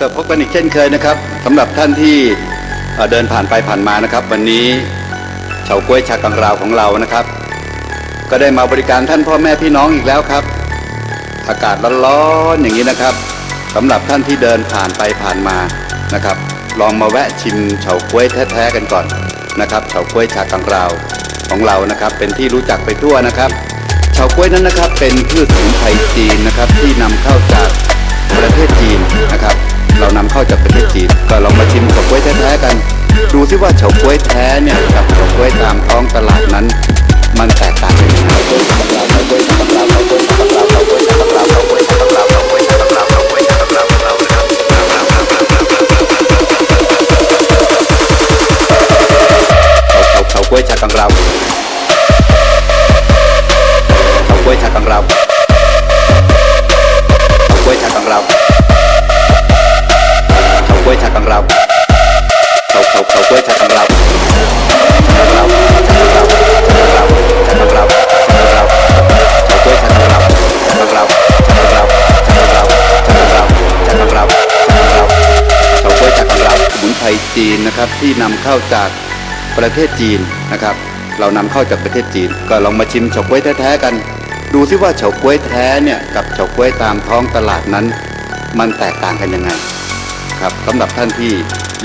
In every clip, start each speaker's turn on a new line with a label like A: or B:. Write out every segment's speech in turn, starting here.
A: ก็พบกันอีกเช่นเคยนะครับสำหรับท่านที่เดินผ่านไปผ่านมานะครับ วันนี้เฉาก้วยชากังราวของเรานะครับ ก็ได้มาบริการท่านพ่อแม่พี่น้องอีกแล้วครับ อากาศร้อนๆอย่างนี้นะครับสำหรับท่านที่เดินผ่านไปผ่านมานะครับ ลองมาแวะชิมเฉาก้วยแท้ๆกันก่อนนะครับเฉาก้วยชากังราวของเรานะครับ เป็นที่รู้จักไปทั่วนะครับเฉาก้วยนั้นนะครับ เป็นพืชสมุนไพรจีนนะครับ ที่นำเข้าจากประเทศจีนนะครับ เรานำเข้าจากประเทศจีนก็ลองมาชิมเฉาก้วยแท้ๆกัน ดูซิว่าเฉาก้วยแท้เนี่ยกับเฉาก้วยตามท้องตลาดนั้น มันแตกต่างกันยังไงเขาเขากล้วยชากังราวเขา เขาเขาเขากล้วยชากังราชากังราชากังราชากังราชากังราวเขากล้วยชากังราชากังราชากังราชากังราชากังราชากังราชากังราเขากล้วยชากังราสมุนไพรจีนนะครับที่นำเข้าจากประเทศจีนนะครับ เรานำเข้าจากประเทศจีน ก็ลองมาชิมเฉาก๊วยแท้ๆกัน ดูซิว่าเฉาก๊วยแท้เนี่ยกับเฉาก๊วยตามท้องตลาดนั้น มันแตกต่างกันยังไงครับสำหรับท่านที่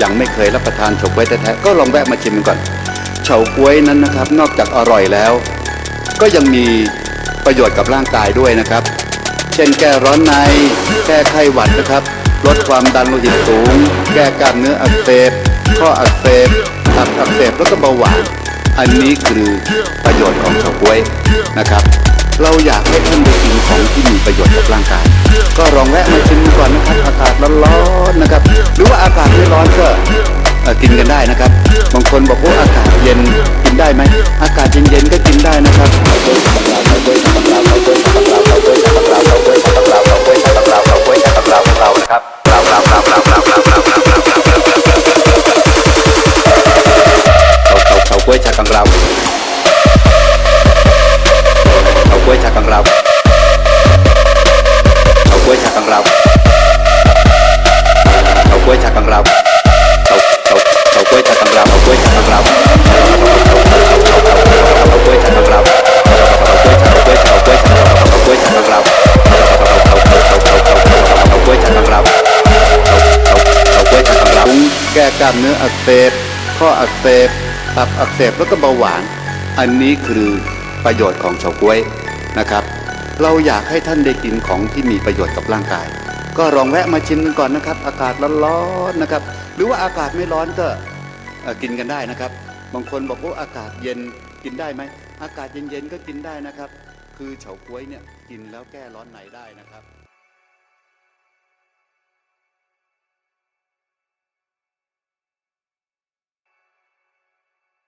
A: ยังไม่เคยรับประทานเฉาก๊วยแท้ๆก็ลองแวะมาชิมกันก่อนเฉาก๊วยนั้นนะครับ นอกจากอร่อยแล้ว ก็ยังมีประโยชน์กับร่างกายด้วยนะครับ เช่นแก้ร้อนใน แก้ไข้หวัดนะครับ ลดความดันโลหิตสูง แก้กล้ามเนื้ออักเสบข้ออักเสบตับอักเสบแล้วก็เบาหวานอันนี้คือประโยชน์ของเฉาก๊วยนะครับ เราอยากให้ท่านได้กินของที่มีประโยชน์กับร่างกาย ก็ลองแวะมาชิมก่อนนะครับ กินกันได้นะครับ บางคนบอกว่าอากาศเย็นกินได้ไหมอากาศเย็นๆก็กินได้นะครับเขาเขาเขากล้วยชากังราวเรา ก้กล้ามเนื้ออักเสบ ข้ออักเสบ ตับอักเสบแล้วก็เบาหวาน อันนี้คือประโยชน์ของเฉาก๊วยนะครับ เราอยากให้ท่านได้กินของที่มีประโยชน์กับร่างกาย ก็ลองแวะมาชิมกันก่อนนะครับ อากาศร้อนๆนะครับ หรือว่าอากาศไม่ร้อนก็กินกันได้นะครับ บางคนบอกว่าอากาศเย็นกินได้ไหม อากาศเย็นๆก็กินได้นะครับ คือเฉาก๊วยเนี่ยกินแล้วแก้ร้อนในได้นะครับ